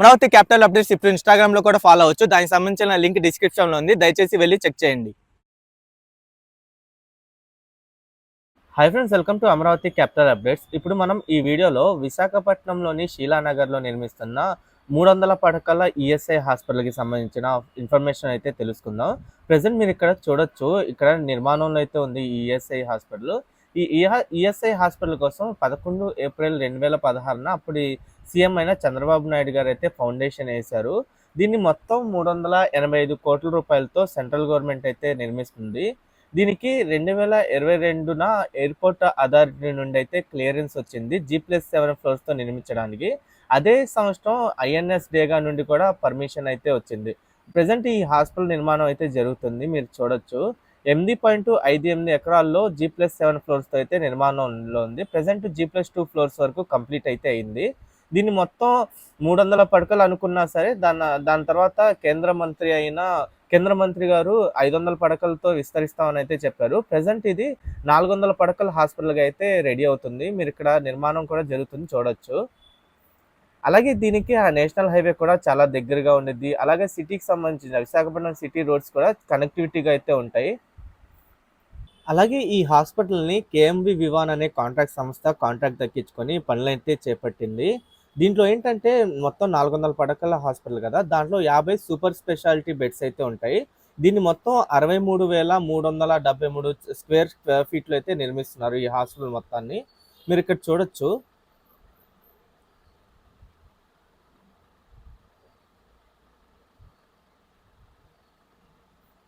Amaravati capital updates ఇప్పుడు ఇన్స్టాగ్రామ్లో కూడా ఫాలో అవ్వచ్చు. దానికి సంబంధించిన లింక్ డిస్క్రిప్షన్లో ఉంది. దయచేసి వెళ్ళి చెక్ చేయండి. Hi friends welcome to Amaravati capital updates ఇప్పుడు మనం ఈ వీడియోలో విశాఖపట్నంలోని శీలానగర్లో నిర్మిస్తున్న మూడు వందల పడకల ఈఎస్ఐ హాస్పిటల్కి సంబంధించిన ఇన్ఫర్మేషన్ అయితే తెలుసుకుందాం. ప్రజెంట్ మీరు ఇక్కడ చూడొచ్చు. ఇక్కడ నిర్మాణంలో అయితే ఉంది ఈఎస్ఐ హాస్పిటల్. ఈ ఈఎస్ఐ హాస్పిటల్ కోసం పదకొండు ఏప్రిల్ రెండు వేల పదహారున అప్పుడు సీఎం అయిన చంద్రబాబు నాయుడు గారు అయితే ఫౌండేషన్ వేశారు. దీన్ని మొత్తం మూడు వందల ఎనభై ఐదు కోట్ల రూపాయలతో సెంట్రల్ గవర్నమెంట్ అయితే నిర్మిస్తుంది. దీనికి రెండు వేల ఇరవై రెండున ఎయిర్పోర్ట్ అథారిటీ నుండి అయితే క్లియరెన్స్ వచ్చింది. జీ ప్లస్ సెవెన్ ఫ్లోర్స్తో నిర్మించడానికి. అదే సంవత్సరం ఐఎన్ఎస్ డేగా నుండి కూడా పర్మిషన్ అయితే వచ్చింది. ప్రజెంట్ ఈ హాస్పిటల్ నిర్మాణం అయితే జరుగుతుంది. మీరు చూడొచ్చు. ఎనిమిది పాయింట్ ఐదు ఎనిమిది ఎకరాల్లో జీ ప్లస్ సెవెన్ ఫ్లోర్స్తో అయితే నిర్మాణంలో ఉంది. Present G plus two floors వరకు కంప్లీట్ అయితే అయింది. దీన్ని మొత్తం మూడు వందల పడకలు అనుకున్నా సరే దాని దాని తర్వాత కేంద్ర మంత్రి అయిన కేంద్ర మంత్రి గారు ఐదు వందల పడకలతో విస్తరిస్తామని అయితే చెప్పారు. ప్రజెంట్ ఇది నాలుగు వందల పడకల హాస్పిటల్గా అయితే రెడీ అవుతుంది. మీరు ఇక్కడ నిర్మాణం కూడా జరుగుతుంది చూడొచ్చు. అలాగే దీనికి ఆ నేషనల్ హైవే కూడా చాలా దగ్గరగా ఉండేది అలాగే సిటీకి సంబంధించిన విశాఖపట్నం సిటీ రోడ్స్ కూడా కనెక్టివిటీగా అయితే ఉంటాయి. అలాగే ఈ హాస్పిటల్ని కేఎంవి వివాన్ అనే కాంట్రాక్ట్ సంస్థ కాంట్రాక్ట్ దక్కించుకొని పనులైతే చేపట్టింది. దీంట్లో ఏంటంటే మొత్తం నాలుగు వందల పడకల హాస్పిటల్ కదా దాంట్లో యాభై సూపర్ స్పెషాలిటీ బెడ్స్ అయితే ఉంటాయి. దీన్ని మొత్తం అరవై మూడు వేల మూడు వందల డెబ్బై మూడు స్క్వేర్ ఫీట్లు అయితే నిర్మిస్తున్నారు ఈ హాస్పిటల్ మొత్తాన్ని. మీరు ఇక్కడ చూడొచ్చు.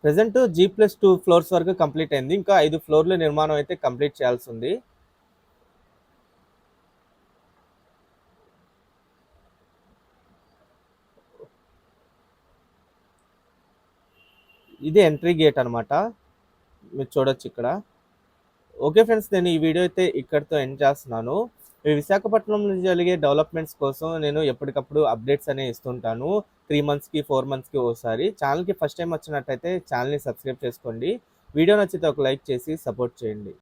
Present G plus two floors వరకు కంప్లీట్ అయింది. ఇంకా ఐదు ఫ్లోర్ల నిర్మాణం అయితే కంప్లీట్ చేయాల్సి ఉంది. ఇది ఎంట్రీ గేట్ అనమాట మీరు చూడొచ్చు ఇక్కడ. ఓకే ఫ్రెండ్స్ నేను ఈ వీడియో అయితే ఇక్కడితో ఎండ్ చేస్తున్నాను. ఈ విశాఖపట్నంలో జరిగే డెవలప్మెంట్స్ కోసం నేను ఎప్పటికప్పుడు అప్డేట్స్ అనేవి ఇస్తుంటాను. త్రీ మంత్స్కి ఫోర్ మంత్స్కి ఒకసారి ఛానల్కి ఫస్ట్ టైం వచ్చినట్టయితే ఛానల్ని సబ్స్క్రైబ్ చేసుకోండి. వీడియో నచ్చితే ఒక లైక్ చేసి సపోర్ట్ చేయండి.